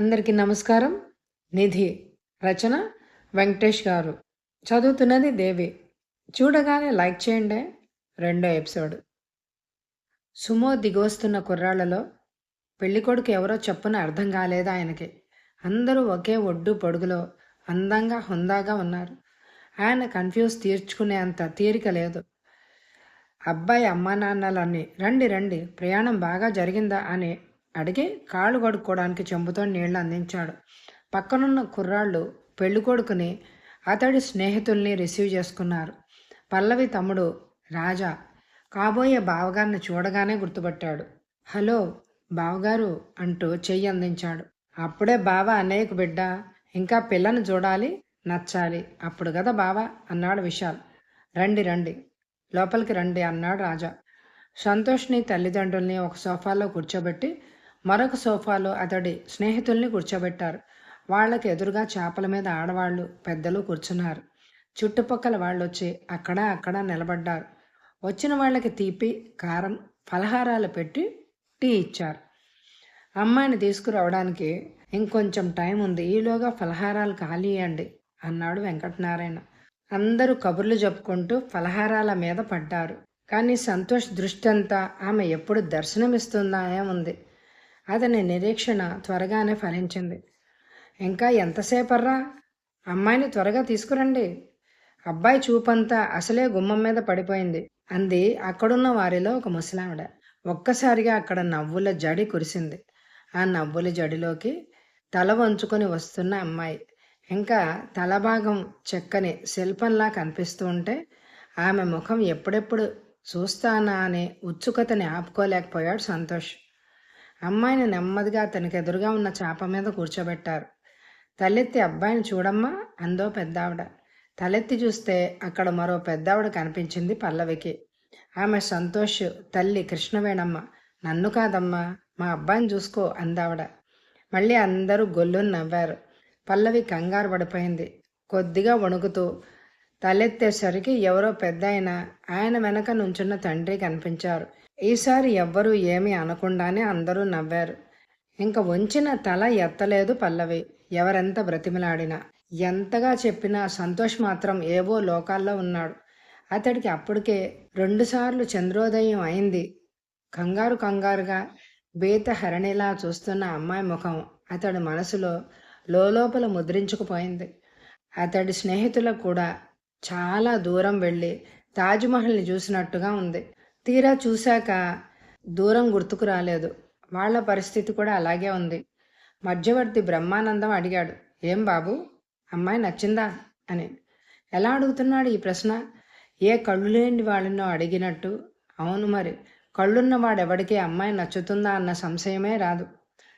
అందరికీ నమస్కారం. నిధి రచన వెంకటేష్ గారు. చదువుతున్నది దేవి. చూడగానే లైక్ చేయండి. రెండో ఎపిసోడ్. సుమో దిగొస్తున్న కుర్రాళ్ళలో పెళ్ళికొడుకు ఎవరో చెప్పున అర్థం కాలేదు ఆయనకి? అందరూ ఒకే ఒడ్డు పొడుగులో అందంగా హుందాగా ఉన్నారు. ఆయన కన్ఫ్యూజ్ తీర్చుకునే అంత తీరిక లేదు. అబ్బాయి అమ్మా నాన్నలన్నీ రండి రండి ప్రయాణం బాగా జరిగిందా అని అడిగి కాళ్ళు కడుక్కోవడానికి చెంబుతో నీళ్ళు అందించాడు. పక్కనున్న కుర్రాళ్ళు పెళ్ళికొడుకుని అతడి స్నేహితుల్ని రిసీవ్ చేసుకున్నారు. పల్లవి తమ్ముడు రాజా కాబోయే బావగారిని చూడగానే గుర్తుపట్టాడు. హలో బావగారు అంటూ చెయ్యి అందించాడు. అప్పుడే బావ అన్నయ్యకు బిడ్డ ఇంకా పిల్లను చూడాలి నచ్చాలి. అప్పుడు కదా బావ అన్నాడు విశాల్. రండి రండి. లోపలికి రండి అన్నాడు రాజా. సంతోష్ని తల్లిదండ్రుల్ని ఒక సోఫాలో కూర్చోబెట్టి మరొక సోఫాలో అతడి స్నేహితుల్ని కూర్చోబెట్టారు. వాళ్ళకి ఎదురుగా చేపల మీద ఆడవాళ్ళు పెద్దలు కూర్చున్నారు. చుట్టుపక్కల వాళ్ళు వచ్చి అక్కడ అక్కడ నిలబడ్డారు. వచ్చిన వాళ్ళకి తీపి కారం ఫలహారాలు పెట్టి టీ ఇచ్చారు. అమ్మాయిని తీసుకురావడానికి ఇంకొంచెం టైం ఉంది. ఈలోగా ఫలహారాలు ఖాళీ అండి అన్నాడు వెంకటనారాయణ. అందరూ కబుర్లు చెప్పుకుంటూ ఫలహారాల మీద పడ్డారు. కానీ సంతోష్ దృష్టి అంతా ఆమె ఎప్పుడు దర్శనమిస్తుందా ఉంది అతని నిరీక్షణ త్వరగానే ఫలించింది. ఇంకా ఎంతసేపర్రా? అమ్మాయిని త్వరగా తీసుకురండి. అబ్బాయి చూపంతా అసలే గుమ్మం మీద పడిపోయింది అంది అక్కడున్న వారిలో ఒక ముసలావిడ. ఒక్కసారిగా అక్కడ నవ్వుల జడి కురిసింది. ఆ నవ్వుల జడిలోకి తల వంచుకొని వస్తున్న అమ్మాయి. ఇంకా తలభాగం చెక్కని శిల్పంలా కనిపిస్తూ ఉంటే ఆమె ముఖం ఎప్పుడెప్పుడు చూస్తానా అనే ఉత్సుకతని ఆపుకోలేకపోయాడు సంతోష్. అమ్మాయిని నెమ్మదిగా అతనికి ఎదురుగా ఉన్న చాప మీద కూర్చోబెట్టారు. తలెత్తి అబ్బాయిని చూడమ్మా అందో పెద్దావిడ. తలెత్తి చూస్తే అక్కడ మరో పెద్దావిడ కనిపించింది పల్లవికి. ఆమె సంతోష్ తల్లి కృష్ణవేణమ్మ. నన్ను కాదమ్మా మా అబ్బాయిని చూసుకో అందావిడ. మళ్ళీ అందరూ గొల్లుని నవ్వారు. పల్లవి కంగారు పడిపోయింది. కొద్దిగా వణుకుతూ తలెత్తేసరికి ఎవరో పెద్ద ఆయన వెనక నుంచున్న తండ్రి కనిపించారు. ఈసారి ఎవ్వరూ ఏమీ అనకుండానే అందరూ నవ్వారు. ఇంక వంచిన తల ఎత్తలేదు పల్లవి. ఎవరెంత బ్రతిమలాడినా. ఎంతగా చెప్పినా సంతోష్ మాత్రం ఏవో లోకాల్లో ఉన్నాడు. అతడికి అప్పటికే రెండుసార్లు చంద్రోదయం అయింది. కంగారు కంగారుగా బీత హరణిలా చూస్తున్న అమ్మాయి ముఖం అతడి మనసులో లోపల ముద్రించుకుపోయింది. అతడి స్నేహితులకు కూడా చాలా దూరం వెళ్ళి తాజ్మహల్ని చూసినట్టుగా ఉంది. తీరా చూశాక దూరం గుర్తుకు రాలేదు. వాళ్ళ పరిస్థితి కూడా అలాగే ఉంది. మధ్యవర్తి బ్రహ్మానందం అడిగాడు ఏం బాబు అమ్మాయి నచ్చిందా? అని. ఎలా అడుగుతున్నాడు ఈ ప్రశ్న? ఏ కళ్ళు లేని వాళ్ళనో అడిగినట్టు. అవును మరి కళ్ళున్నవాడెవడికి అమ్మాయి నచ్చుతుందా అన్న సంశయమే రాదు.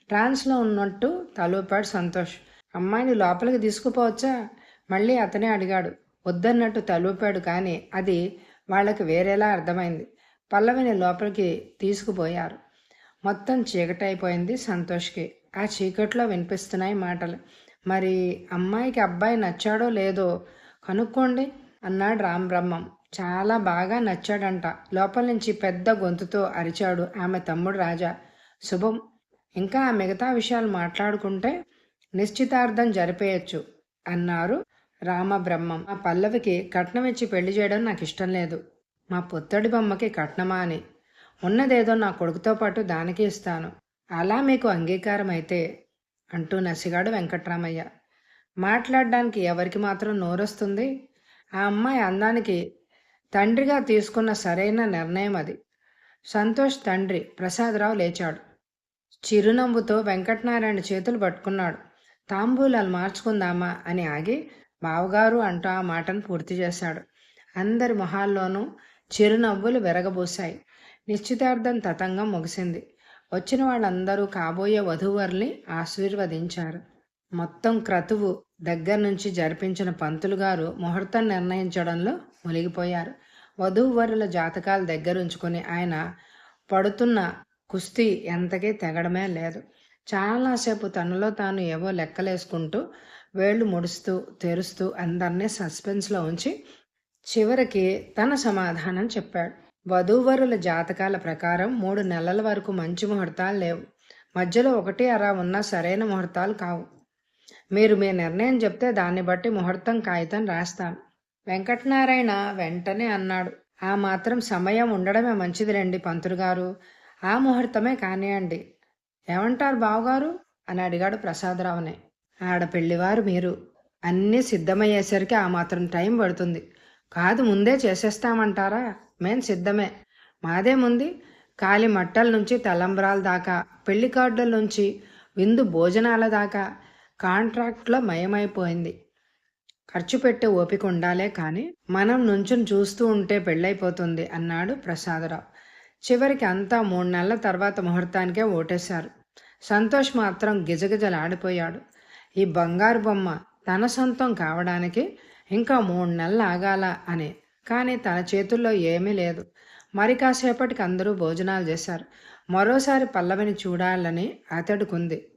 ట్రాన్స్లో ఉన్నట్టు తలూపాడు సంతోష్. అమ్మాయిని లోపలికి తీసుకుపోవచ్చా? మళ్ళీ అతనే అడిగాడు. వద్దన్నట్టు తలూపాడు కానీ అది వాళ్ళకి వేరేలా అర్థమైంది. పల్లవిని లోపలికి తీసుకుపోయారు. మొత్తం చీకటైపోయింది సంతోష్కి. ఆ చీకట్లో వినిపిస్తున్నాయి మాటలు. మరి అమ్మాయికి అబ్బాయి నచ్చాడో లేదో కనుక్కోండి అన్నాడు రామ్ బ్రహ్మం. చాలా బాగా నచ్చాడంట. లోపల నుంచి పెద్ద గొంతుతో అరిచాడు ఆమె తమ్ముడు రాజా. శుభం. ఇంకా ఆ మిగతా విషయాలు మాట్లాడుకుంటే నిశ్చితార్థం జరిపేయచ్చు అన్నారు రామబ్రహ్మం. ఆ పల్లవికి కట్నం ఇచ్చి పెళ్ళి చేయడం నాకు ఇష్టం లేదు. మా పుత్తడి బొమ్మకి కట్నమా అని. ఉన్నదేదో నా కొడుకుతో పాటు దానికి ఇస్తాను. అలా మీకు అంగీకారం అయితే అంటూ నసిగాడు వెంకట్రామయ్య. మాట్లాడడానికి ఎవరికి మాత్రం నోరొస్తుంది? ఆ అమ్మాయి అందానికి తండ్రిగా తీసుకున్న సరైన నిర్ణయం అది. సంతోష్ తండ్రి ప్రసాదరావు లేచాడు. చిరునవ్వుతో వెంకటనారాయణ చేతులు పట్టుకున్నాడు. తాంబూలాలు మార్చుకుందామా అని ఆగి బావగారు అంటూ ఆ మాటను పూర్తి చేశాడు. అందరి మొహాల్లోనూ చిరునవ్వులు విరగబోశాయి. నిశ్చితార్థం తతంగం ముగిసింది. వచ్చిన వాళ్ళందరూ కాబోయే వధూవరుల్ని ఆశీర్వదించారు. మొత్తం క్రతువు దగ్గర నుంచి జరిపించిన పంతులు గారు ముహూర్తం నిర్ణయించడంలో మునిగిపోయారు. వధూవరుల జాతకాలు దగ్గరుంచుకొని ఆయన పడుతున్న కుస్తీ ఎంతకీ తెగడమే లేదు. చాలాసేపు తనలో తాను ఏవో లెక్కలేసుకుంటూ వేళ్ళు ముడుస్తూ తెరుస్తూ అందరినీ సస్పెన్స్లో ఉంచి చివరికి తన సమాధానం చెప్పాడు. వధూవరుల జాతకాల ప్రకారం మూడు నెలల వరకు మంచి ముహూర్తాలు లేవు. మధ్యలో ఒకటి అరా ఉన్న సరైన ముహూర్తాలు కావు. మీరు మీ నిర్ణయం చెప్తే దాన్ని బట్టి ముహూర్తం కాగితం రాస్తాను. వెంకటనారాయణ వెంటనే అన్నాడు. ఆ మాత్రం సమయం ఉండడమే మంచిదిలేండి పంతులు గారు. ఆ ముహూర్తమే కానివ్వండి ఏమంటారు బావగారు? అని అడిగాడు ప్రసాదరావుని. ఆడపెళ్ళివారు మీరు. అన్నీ సిద్ధమయ్యేసరికి ఆ మాత్రం టైం పడుతుంది. కాదు ముందే చేసేస్తామంటారా? మేం సిద్ధమే. మాదేముంది కాలి మట్టల నుంచి తలంబ్రాల దాకా పెళ్ళి కార్డుల నుంచి విందు భోజనాల దాకా కాంట్రాక్ట్లో మయమైపోయింది. ఖర్చు పెట్టే ఓపిక ఉండాలే కానీ మనం నుంచుని చూస్తూ ఉంటే పెళ్ళైపోతుంది అన్నాడు ప్రసాదరావు. చివరికి అంతా మూడు నెలల తర్వాత ముహూర్తానికే ఓటేశారు. సంతోష్ మాత్రం గిజగిజలాడిపోయాడు. ఈ బంగారు బొమ్మ తన సొంతం కావడానికి ఇంకా మూడు నెలలు ఆగాల అని. కానీ తన చేతుల్లో ఏమీ లేదు. మరి కాసేపటికి అందరూ భోజనాలు చేశారు. మరోసారి పల్లవిని చూడాలని అతడుకుంది.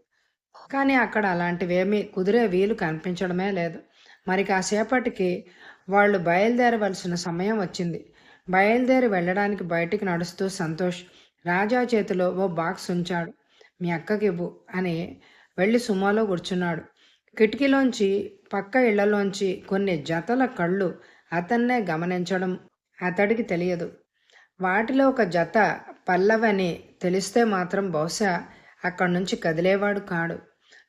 కానీ అక్కడ అలాంటివేమీ కుదిరే వీలు కనిపించడమే లేదు. మరి కాసేపటికి వాళ్ళు బయలుదేరవలసిన సమయం వచ్చింది. బయలుదేరి వెళ్ళడానికి బయటికి నడుస్తూ సంతోష్ రాజా చేతిలో ఓ బాక్స్ ఉంచాడు. మీ అక్కకివ్వు అని వెళ్ళి సుమోలో కూర్చున్నాడు. కిటికీలోంచి పక్క ఇళ్ళలోంచి కొన్ని జతల కళ్ళు అతన్నే గమనించడం అతడికి తెలియదు. వాటిలో ఒక జత పల్లవని తెలిస్తే మాత్రం బహుశా అక్కడి నుంచి కదిలేవాడు కాడు.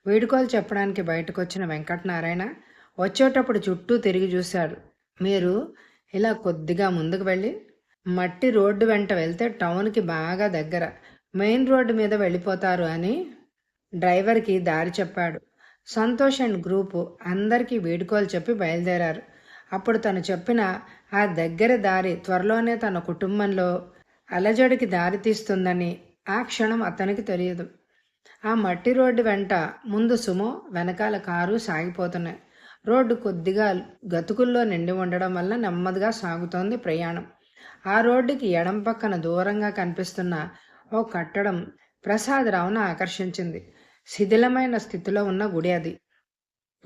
వీడుకోలు చెప్పడానికి బయటకు వచ్చిన వెంకటనారాయణ వచ్చేటప్పుడు చుట్టూ తిరిగి చూశాడు. మీరు ఇలా కొద్దిగా ముందుకు వెళ్ళి మట్టి రోడ్డు వెంట వెళ్తే టౌన్కి బాగా దగ్గర మెయిన్ రోడ్డు మీద వెళ్ళిపోతారు అని డ్రైవర్కి దారి చెప్పాడు. సంతోష్ అండ్ గ్రూపు అందరికీ వీడుకోలు చెప్పి బయలుదేరారు. అప్పుడు తను చెప్పిన ఆ దగ్గర దారి త్వరలోనే తన కుటుంబంలో అలజడికి దారి తీస్తుందని ఆ క్షణం అతనికి తెలియదు. ఆ మట్టి రోడ్డు వెంట ముందు సుమో వెనకాల కారు సాగిపోతున్నాయి. రోడ్డు కొద్దిగా గతుకుల్లో నిండి ఉండడం వల్ల నెమ్మదిగా సాగుతోంది ప్రయాణం. ఆ రోడ్డుకి ఎడం పక్కన దూరంగా కనిపిస్తున్న ఓ కట్టడం ప్రసాదరావును ఆకర్షించింది. శిథిలమైన స్థితిలో ఉన్న గుడి అది.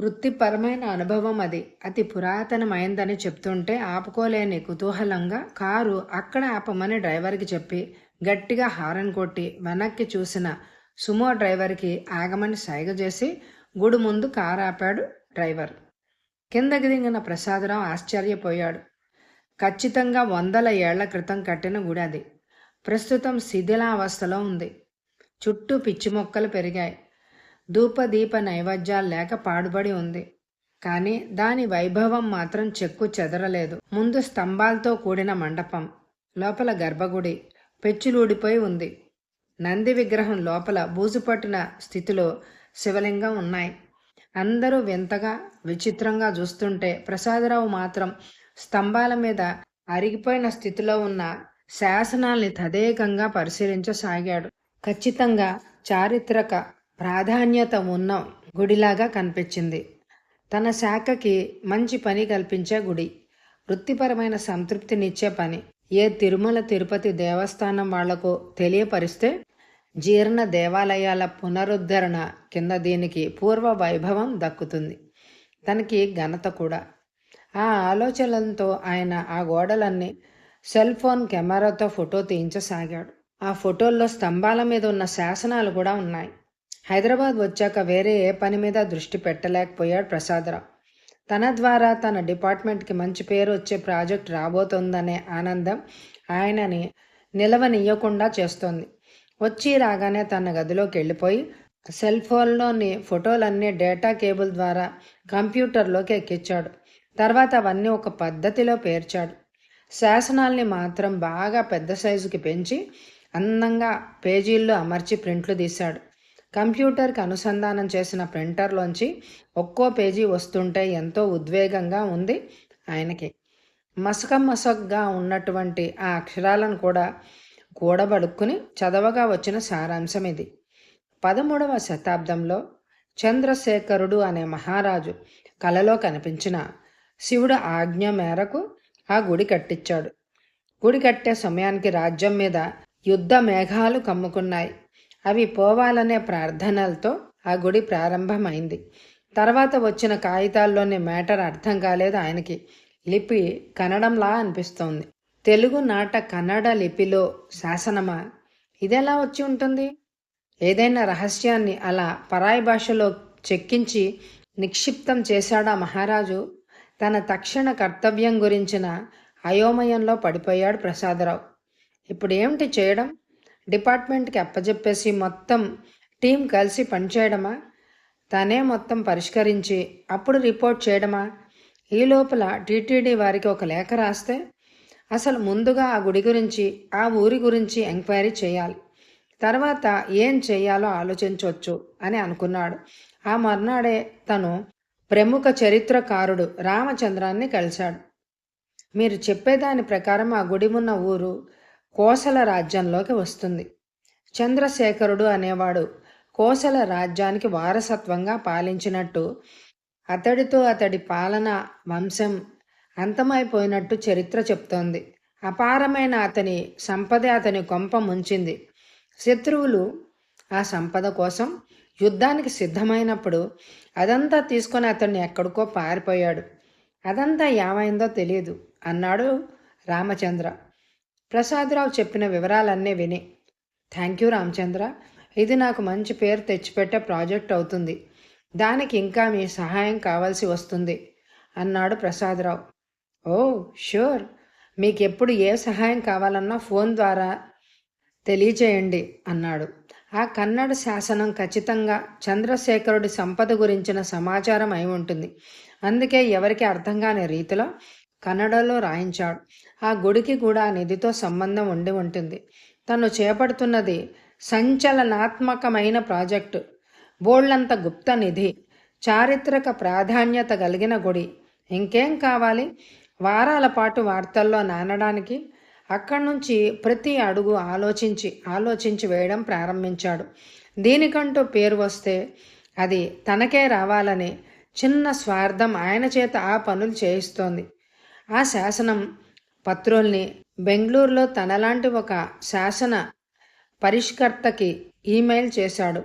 వృత్తిపరమైన అనుభవం అది. అతి పురాతనమైందని చెప్తుంటే ఆపుకోలేని కుతూహలంగా కారు అక్కడ ఆపమని డ్రైవర్కి చెప్పి గట్టిగా హారన్ కొట్టి వెనక్కి చూసిన సుమో డ్రైవర్కి ఆగమని సైగ చేసి గుడి ముందు కారు ఆపాడు డ్రైవర్. కిందకి దిగిన ప్రసాదరావు ఆశ్చర్యపోయాడు. ఖచ్చితంగా వందల ఏళ్ళ క్రితం కట్టిన గుడి అది. ప్రస్తుతం శిథిలావస్థలో ఉంది. చుట్టూ పిచ్చి మొక్కలు పెరిగాయి. ధూపదీప నైవేద్యాలు లేక పాడుబడి ఉంది. కానీ దాని వైభవం మాత్రం చెక్కు చెదరలేదు. ముందు స్తంభాలతో కూడిన మండపం లోపల గర్భగుడి పెచ్చులూడిపోయి ఉంది. నంది విగ్రహం లోపల బూజుపట్టిన స్థితిలో శివలింగం ఉన్నాయి. అందరూ వింతగా విచిత్రంగా చూస్తుంటే ప్రసాదరావు మాత్రం స్తంభాల మీద అరిగిపోయిన స్థితిలో ఉన్న శాసనాల్ని తదేకంగా పరిశీలించసాగాడు. ఖచ్చితంగా చారిత్రక ప్రాధాన్యత ఉన్న గుడిలాగా కనిపించింది. తన శాఖకి మంచి పని కల్పించే గుడి వృత్తిపరమైన సంతృప్తినిచ్చే పని. ఏ తిరుమల తిరుపతి దేవస్థానం వాళ్ళకు తెలియపరిస్తే జీర్ణ దేవాలయాల పునరుద్ధరణ కింద దీనికి పూర్వ వైభవం దక్కుతుంది. తనకి ఘనత కూడా. ఆ ఆలోచనలతో ఆయన ఆ గోడలన్నీ సెల్ ఫోన్ కెమెరాతో ఫోటో తీయించసాగాడు. ఆ ఫోటోల్లో స్తంభాల మీద ఉన్న శాసనాలు కూడా ఉన్నాయి. హైదరాబాద్ వచ్చాక వేరే ఏ పని మీద దృష్టి పెట్టలేకపోయాడు ప్రసాదరావు. తన ద్వారా తన డిపార్ట్మెంట్కి మంచి పేరు వచ్చే ప్రాజెక్ట్ రాబోతోందనే ఆనందం ఆయనని నిలవనియ్యకుండా చేస్తోంది. వచ్చి రాగానే తన గదిలోకి వెళ్ళిపోయి సెల్ ఫోన్లోని ఫోటోలన్నీ డేటా కేబుల్ ద్వారా కంప్యూటర్లోకి ఎక్కించాడు. తర్వాత అవన్నీ ఒక పద్ధతిలో పేర్చాడు. శాసనాల్ని మాత్రం బాగా పెద్ద సైజుకి పెంచి అందంగా పేజీల్లో అమర్చి ప్రింట్లు తీశాడు. కంప్యూటర్కి అనుసంధానం చేసిన ప్రింటర్లోంచి ఒక్కో పేజీ వస్తుంటే ఎంతో ఉద్వేగంగా ఉంది ఆయనకి. మసక మసగ్గా ఉన్నటువంటి ఆ అక్షరాలను కూడా కూడబడుక్కుని చదవగా వచ్చిన సారాంశం ఇది. పదమూడవ శతాబ్దంలో చంద్రశేఖరుడు అనే మహారాజు కలలో కనిపించిన శివుడు ఆజ్ఞ మేరకు ఆ గుడి కట్టించాడు. గుడి కట్టే సమయానికి రాజ్యం మీద యుద్ధ మేఘాలు కమ్ముకున్నాయి. అవి పోవాలనే ప్రార్థనలతో ఆ గుడి ప్రారంభమైంది. తర్వాత వచ్చిన కాగితాల్లోని మ్యాటర్ అర్థం కాలేదు ఆయనకి. లిపి కన్నడంలా అనిపిస్తోంది. తెలుగు నాట కన్నడ లిపిలో శాసనమా? ఇదెలా వచ్చి ఉంటుంది? ఏదైనా రహస్యాన్ని అలా పరాయి భాషలో చెక్కించి నిక్షిప్తం చేశాడా మహారాజు? తన తక్షణ కర్తవ్యం గురించిన అయోమయంలో పడిపోయాడు ప్రసాదరావు. ఇప్పుడు ఏమిటి చేయడం? డిపార్ట్మెంట్కి అప్పచెప్పేసి మొత్తం టీం కలిసి పనిచేయడమా? తనే మొత్తం పరిష్కరించి అప్పుడు రిపోర్ట్ చేయడమా? ఈ లోపల టీటీడీ వారికి ఒక లేఖ రాస్తే అసలు ముందుగా ఆ గుడి గురించి ఆ ఊరి గురించి ఎంక్వైరీ చేయాలి. తర్వాత ఏం చేయాలో ఆలోచించవచ్చు అని అనుకున్నాడు. ఆ మర్నాడే తను ప్రముఖ చరిత్రకారుడు రామచంద్రాన్ని కలిశాడు. మీరు చెప్పేదాని ప్రకారం ఆ గుడి ఉన్న ఊరు కోసల రాజ్యంలోకి వస్తుంది. చంద్రశేఖరుడు అనేవాడు కోసల రాజ్యానికి వారసత్వంగా పాలించినట్టు అతడితో అతడి పాలన వంశం అంతమైపోయినట్టు చరిత్ర చెప్తోంది. అపారమైన అతని సంపద అతని కొంప ముంచింది. శత్రువులు ఆ సంపద కోసం యుద్ధానికి సిద్ధమైనప్పుడు అదంతా తీసుకొని అతన్ని ఎక్కడికో పారిపోయాడు. అదంతా ఏమైందో తెలియదు అన్నాడు రామచంద్ర. ప్రసాదరావు చెప్పిన వివరాలన్నీ విని థ్యాంక్ యూ రామచంద్ర. ఇది నాకు మంచి పేరు తెచ్చిపెట్టే ప్రాజెక్ట్ అవుతుంది. దానికి ఇంకా మీ సహాయం కావాల్సి వస్తుంది అన్నాడు ప్రసాదరావు. ఓ షూర్. మీకు ఎప్పుడు ఏ సహాయం కావాలన్నా ఫోన్ ద్వారా తెలియచేయండి అన్నాడు. ఆ కన్నడ శాసనం ఖచ్చితంగా చంద్రశేఖరుడి సంపద గురించిన సమాచారం అయి ఉంటుంది. అందుకే ఎవరికి అర్థం కాని రీతిలో కన్నడలో రాయించాడు. ఆ గుడికి కూడా నిధితో సంబంధం ఉండి ఉంటుంది. తను చేపడుతున్నది సంచలనాత్మకమైన ప్రాజెక్టు. బోళ్ళంత గుప్త నిధి చారిత్రక ప్రాధాన్యత కలిగిన గుడి. ఇంకేం కావాలి? వారాల పాటు వార్తల్లో నానడానికి అక్కడి నుంచి ప్రతి అడుగు ఆలోచించి ఆలోచించి వేయడం ప్రారంభించాడు. దీనికంటూ పేరు వస్తే అది తనకే రావాలని చిన్న స్వార్థం ఆయన చేత ఆ పనులు చేయిస్తోంది. ఆ శాసనం పత్రుల్ని బెంగళూరులో తనలాంటి ఒక శాసన పరిష్కర్తకి ఈమెయిల్ చేశాడు.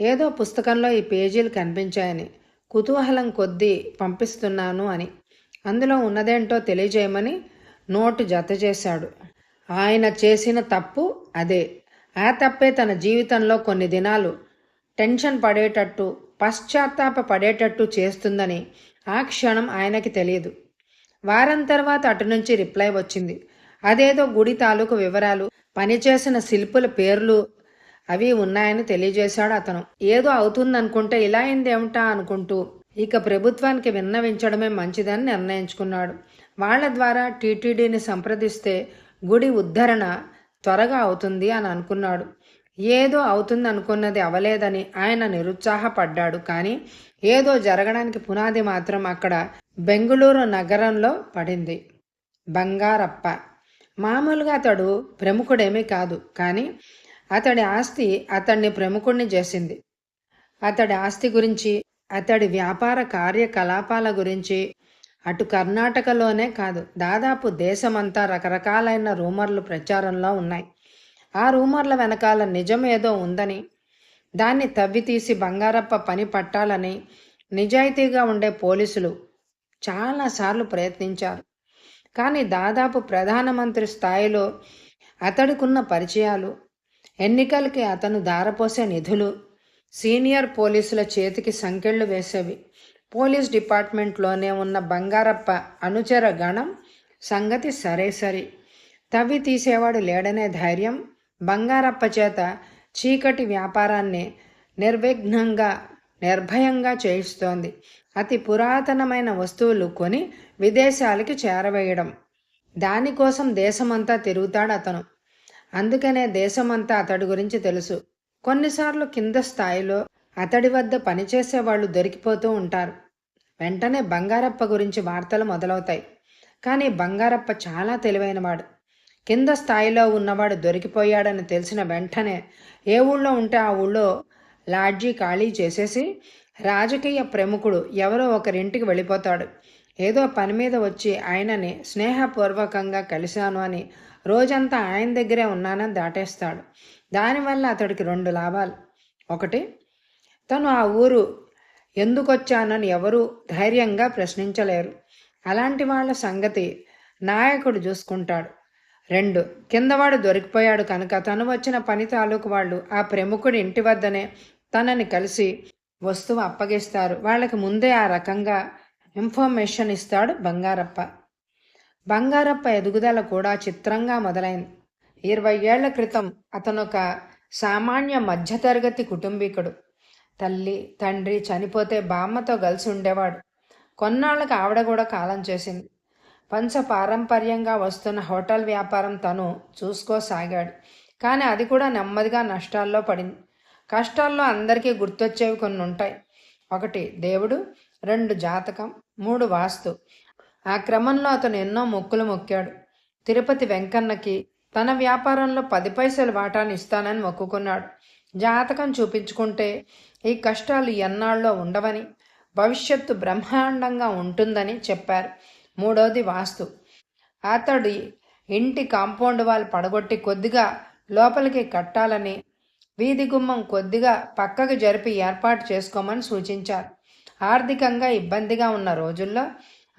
ఏదో పుస్తకంలో ఈ పేజీలు కనిపించాయని కుతూహలం కొద్దీ పంపిస్తున్నాను అని. అందులో ఉన్నదేంటో తెలియజేయమని నోటు జత చేశాడు. ఆయన చేసిన తప్పు అదే. ఆ తప్పే తన జీవితంలో కొన్ని దినాలు టెన్షన్ పడేటట్టు పశ్చాత్తాప పడేటట్టు చేస్తుందని ఆ క్షణం ఆయనకి తెలియదు. వారం తర్వాత అటు నుంచి రిప్లై వచ్చింది. అదేదో గుడి తాలూకు వివరాలు పనిచేసిన శిల్పుల పేర్లు అవి ఉన్నాయని తెలియజేశాడు అతను. ఏదో అవుతుందనుకుంటే ఇలా అయిందేమిటా అనుకుంటూ ఇక ప్రభుత్వానికి విన్నవించడమే మంచిదని నిర్ణయించుకున్నాడు. వాళ్ళ ద్వారా టీటీడీని సంప్రదిస్తే గుడి ఉద్ధరణ త్వరగా అవుతుంది అని అనుకున్నాడు. ఏదో అవుతుంది అనుకున్నది అవలేదని ఆయన నిరుత్సాహపడ్డాడు. కానీ ఏదో జరగడానికి పునాది మాత్రం అక్కడ బెంగుళూరు నగరంలో పడింది. బంగారప్ప. మామూలుగా అతడు ప్రముఖుడేమీ కాదు కానీ అతడి ఆస్తి అతడిని ప్రముఖుడిని చేసింది. అతడి ఆస్తి గురించి అతడి వ్యాపార కార్యకలాపాల గురించి అటు కర్ణాటకలోనే కాదు దాదాపు దేశమంతా రకరకాలైన రూమర్లు ప్రచారంలో ఉన్నాయి. ఆ రూమర్ల వెనకాల నిజమేదో ఉందని దాన్ని తవ్వితీసి బంగారప్ప పని పట్టాలని నిజాయితీగా ఉండే పోలీసులు చాలాసార్లు ప్రయత్నించారు. కానీ దాదాపు ప్రధానమంత్రి స్థాయిలో అతడికున్న పరిచయాలు ఎన్నికలకి అతను దారపోసే నిధులు సీనియర్ పోలీసుల చేతికి సంకెళ్ళు వేసేవి పోలీస్ డిపార్ట్మెంట్లోనే ఉన్న బంగారప్ప అనుచర గణం సంగతి సరే సరి. తవ్వి తీసేవాడు లేడనే ధైర్యం బంగారప్ప చేత చీకటి వ్యాపారాన్ని నిర్విఘ్నంగా నిర్భయంగా చేయిస్తోంది. అతి పురాతనమైన వస్తువులు కొని విదేశాలకి చేరవేయడం. దానికోసం దేశమంతా తిరుగుతాడు అతను. అందుకనే దేశమంతా అతడి గురించి తెలుసు. కొన్నిసార్లు కింద స్థాయిలో అతడి వద్ద పనిచేసే వాళ్ళు దొరికిపోతూ ఉంటారు. వెంటనే బంగారప్ప గురించి వార్తలు మొదలవుతాయి. కానీ బంగారప్ప చాలా తెలివైనవాడు. కింద స్థాయిలో ఉన్నవాడు దొరికిపోయాడని తెలిసిన వెంటనే ఏ ఊళ్ళో ఉంటే ఆ ఊళ్ళో లాడ్జీ ఖాళీ చేసేసి రాజకీయ ప్రముఖుడు ఎవరో ఒకరింటికి వెళ్ళిపోతాడు. ఏదో పని మీద వచ్చి ఆయనని స్నేహపూర్వకంగా కలిశాను అని రోజంతా ఆయన దగ్గరే ఉన్నానని దాటేస్తాడు. దానివల్ల అతడికి రెండు లాభాలు. ఒకటి తను ఆ ఊరు ఎందుకొచ్చానని ఎవరూ ధైర్యంగా ప్రశ్నించలేరు. అలాంటి వాళ్ళ సంగతి నాయకుడు చూసుకుంటాడు. రెండు కిందవాడు దొరికిపోయాడు కనుక తను వచ్చిన పని తాలూకు వాళ్ళు ఆ ప్రముఖుడి ఇంటి వద్దనే తనని కలిసి వస్తువు అప్పగిస్తారు. వాళ్ళకి ముందే ఆ రకంగా ఇన్ఫర్మేషన్ ఇస్తాడు బంగారప్ప. బంగారప్ప ఎదుగుదల కూడా చిత్రంగా మొదలైంది. ఇరవై ఏళ్ళ క్రితం అతను ఒక సామాన్య మధ్యతరగతి కుటుంబీకుడు. తల్లి తండ్రి చనిపోతే బామ్మతో కలిసి ఉండేవాడు. కొన్నాళ్ళకి ఆవిడ కూడా కాలం చేసింది. పంచ పారంపర్యంగా వస్తున్న హోటల్ వ్యాపారం తను చూసుకోసాగాడు. కానీ అది కూడా నెమ్మదిగా నష్టాల్లో పడింది. కష్టాల్లో అందరికీ గుర్తొచ్చేవి కొన్ని ఉంటాయి ఒకటి దేవుడు. రెండు జాతకం. మూడు వాస్తు. ఆ క్రమంలో అతను ఎన్నో మొక్కులు మొక్కాడు. తిరుపతి వెంకన్నకి తన వ్యాపారంలో పది పైసలు వాటాను ఇస్తానని మొక్కుకున్నాడు. జాతకం చూపించుకుంటే ఈ కష్టాలు ఎన్నాళ్ళలో ఉండవని భవిష్యత్తు బ్రహ్మాండంగా ఉంటుందని చెప్పారు. మూడోది వాస్తు. అతడి ఇంటి కాంపౌండ్ వాళ్ళు పడగొట్టి కొద్దిగా లోపలికి కట్టాలని వీధి గుమ్మం కొద్దిగా పక్కకు జరిపి ఏర్పాటు చేసుకోమని సూచించారు. ఆర్థికంగా ఇబ్బందిగా ఉన్న రోజుల్లో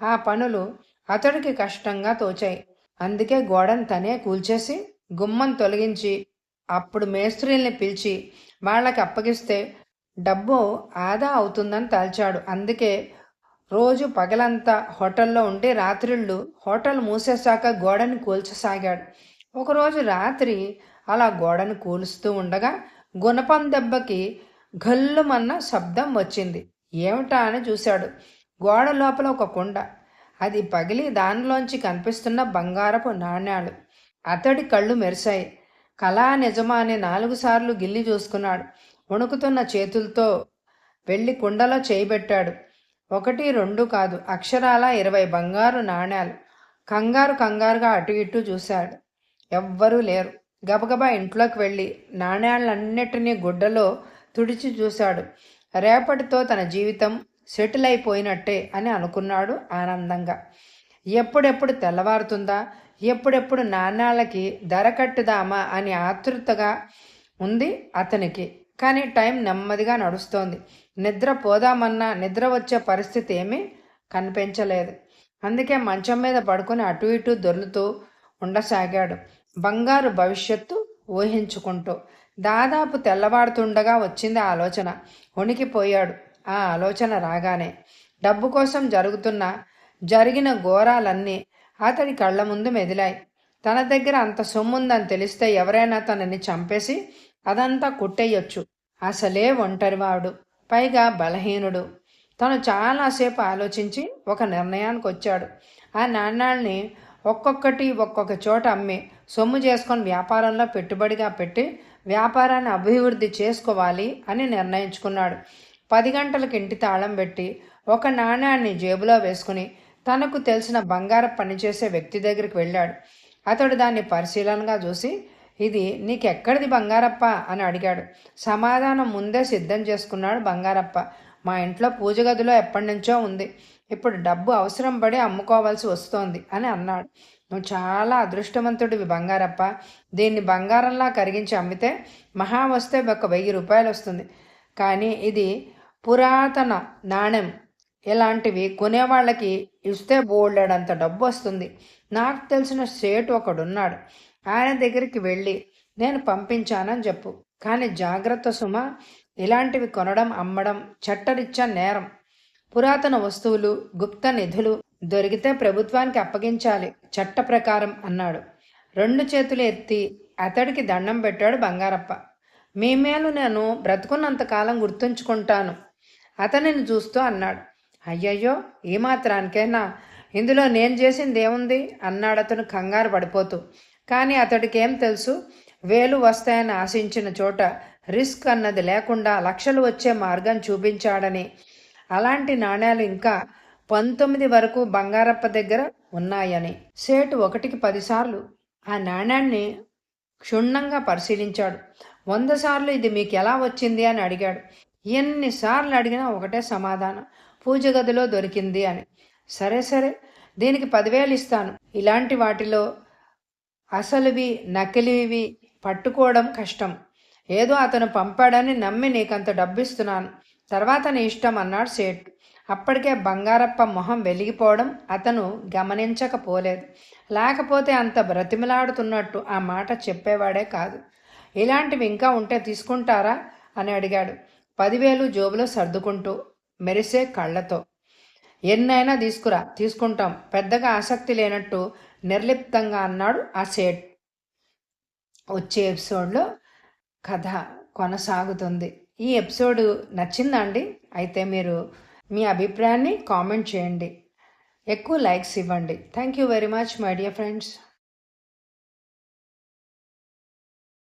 ఆ పనులు అతడికి కష్టంగా తోచాయి. అందుకే గోడను తనే కూల్చేసి గుమ్మం తొలగించి అప్పుడు మేస్త్రీల్ని పిలిచి వాళ్ళకి అప్పగిస్తే డబ్బు ఆదా అవుతుందని తలచాడు. అందుకే రోజు పగలంతా హోటల్లో ఉండి రాత్రిళ్ళు హోటల్ మూసేశాక గోడని కూల్చసాగాడు. ఒకరోజు రాత్రి అలా గోడను కూలుస్తూ ఉండగా గుణపం దెబ్బకి గల్లుమన్న శబ్దం వచ్చింది. ఏమిటా అని చూశాడు. గోడ లోపల ఒక కుండ. అది పగిలి దానిలోంచి కనిపిస్తున్న బంగారపు నాణ్యాలు. అతడి కళ్ళు మెరిశాయి. కళా నిజమా అని నాలుగు సార్లు గిల్లి చూసుకున్నాడు. వణుకుతున్న చేతులతో వెళ్ళి కుండలో చేయిబెట్టాడు. ఒకటి రెండు కాదు అక్షరాల ఇరవై బంగారు నాణ్యాలు. కంగారు కంగారుగా అటు ఇటు చూశాడు. ఎవ్వరూ లేరు. గబగబా ఇంట్లోకి వెళ్ళి నాణ్యాలన్నిటినీ గుడ్డలో తుడిచి చూశాడు. రేపటితో తన జీవితం సెటిల్ అయిపోయినట్టే అని అనుకున్నాడు ఆనందంగా. ఎప్పుడెప్పుడు తెల్లవారుతుందా? ఎప్పుడెప్పుడు నాణ్యాలకి ధర కట్టుదామా అని ఆతృతగా ఉంది అతనికి. కానీ టైం నెమ్మదిగా నడుస్తోంది. నిద్ర పోదామన్నా నిద్ర వచ్చే పరిస్థితి ఏమీ కనిపించలేదు. అందుకే మంచం మీద పడుకొని అటు ఇటు దొర్లుతూ ఉండసాగాడు. బంగారు భవిష్యత్తు ఊహించుకుంటూ. దాదాపు తెల్లవాడుతుండగా వచ్చింది ఆలోచన. వణికిపోయాడు. ఆ ఆలోచన రాగానే డబ్బు కోసం జరుగుతున్న జరిగిన ఘోరాలన్నీ అతడి కళ్ళ ముందు మెదిలాయి. తన దగ్గర అంత సొమ్ముందని తెలిస్తే ఎవరైనా తనని చంపేసి అదంతా కుట్టేయొచ్చు. అసలే ఒంటరివాడు పైగా బలహీనుడు. తను చాలాసేపు ఆలోచించి ఒక నిర్ణయానికి వచ్చాడు ఆ నాణ్యాల్ని ఒక్కొక్కటి ఒక్కొక్క చోట అమ్మి. సొమ్ము చేసుకొని వ్యాపారంలో పెట్టుబడిగా పెట్టి వ్యాపారాన్ని అభివృద్ధి చేసుకోవాలి అని నిర్ణయించుకున్నాడు. పది గంటలకు ఇంటి తాళం పెట్టి ఒక నాణ్యాన్ని జేబులో వేసుకుని తనకు తెలిసిన బంగారం పనిచేసే వ్యక్తి దగ్గరికి వెళ్ళాడు. అతడు దాన్ని పరిశీలనగా చూసి ఇది నీకెక్కడిది బంగారప్ప? అని అడిగాడు. సమాధానం ముందే సిద్ధం చేసుకున్నాడు బంగారప్ప. మా ఇంట్లో పూజ గదిలో ఎప్పటి నుంచో ఉంది. ఇప్పుడు డబ్బు అవసరం పడి అమ్ముకోవాల్సి వస్తోంది అని అన్నాడు. నువ్వు చాలా అదృష్టవంతుడివి బంగారప్ప. దీన్ని బంగారంలా కరిగించి అమ్మితే మహా వస్తే ఒక వెయ్యి రూపాయలు వస్తుంది. కానీ ఇది పురాతన నాణ్యం ఇలాంటివి కొనేవాళ్ళకి ఇస్తే బోల్డెడంత డబ్బు వస్తుంది. నాకు తెలిసిన సేటు ఒకడున్నాడు. ఆయన దగ్గరికి వెళ్ళి నేను పంపించానని చెప్పు. కానీ జాగ్రత్త సుమ ఇలాంటివి కొనడం అమ్మడం చట్టరిచ్చా నేరం. పురాతన వస్తువులు గుప్త నిధులు దొరికితే ప్రభుత్వానికి అప్పగించాలి. చట్ట ప్రకారం అన్నాడు. రెండు చేతులు ఎత్తి అతడికి దండం పెట్టాడు బంగారప్ప. మీ మేలు నేను బ్రతుకున్నంతకాలం గుర్తుంచుకుంటాను. అతనిని చూస్తూ అన్నాడు. అయ్యయ్యో ఈ మాత్రానికైనా? ఇందులో నేను చేసింది ఏముంది? అన్నాడు అతను కంగారు పడిపోతూ. కానీ అతడికి ఏం తెలుసు? వేలు వస్తాయని ఆశించిన చోట రిస్క్ అన్నది లేకుండా లక్షలు వచ్చే మార్గం చూపించాడని అలాంటి నాణ్యాలు ఇంకా పంతొమ్మిది వరకు బంగారప్ప దగ్గర ఉన్నాయని. సేటు ఒకటికి పదిసార్లు ఆ నాణ్యాన్ని క్షుణ్ణంగా పరిశీలించాడు. వంద సార్లు ఇది మీకు ఎలా వచ్చింది అని అడిగాడు. ఎన్నిసార్లు అడిగినా ఒకటే సమాధానం. పూజ గదిలో దొరికింది అని. సరే సరే దీనికి పదివేలు ఇస్తాను. ఇలాంటి వాటిలో అసలువి నకిలీవి పట్టుకోవడం కష్టం. ఏదో అతను పంపాడని నమ్మి నీకంత డబ్బిస్తున్నాను. తర్వాత నీ ఇష్టం అన్నాడు సేట్ అప్పటికే బంగారప్ప మొహం వెలిగిపోవడం అతను గమనించకపోలేదు. లేకపోతే అంత బ్రతిమలాడుతున్నట్టు ఆ మాట చెప్పేవాడే కాదు. ఇలాంటివి ఇంకా ఉంటే తీసుకుంటారా? అని అడిగాడు. పదివేలు జోబులో సర్దుకుంటూ మెరిసే కళ్ళతో. ఎన్నైనా తీసుకురా తీసుకుంటాం. పెద్దగా ఆసక్తి లేనట్టు నిర్లిప్తంగా అన్నాడు ఆ సేట్. వచ్చే ఎపిసోడ్లో కథ కొనసాగుతుంది. ఈ ఎపిసోడ్ నచ్చిందా అండి? అయితే మీరు మీ అభిప్రాయాన్ని కామెంట్ చేయండి. ఎక్కువ లైక్స్ ఇవ్వండి. Thank you very much my dear friends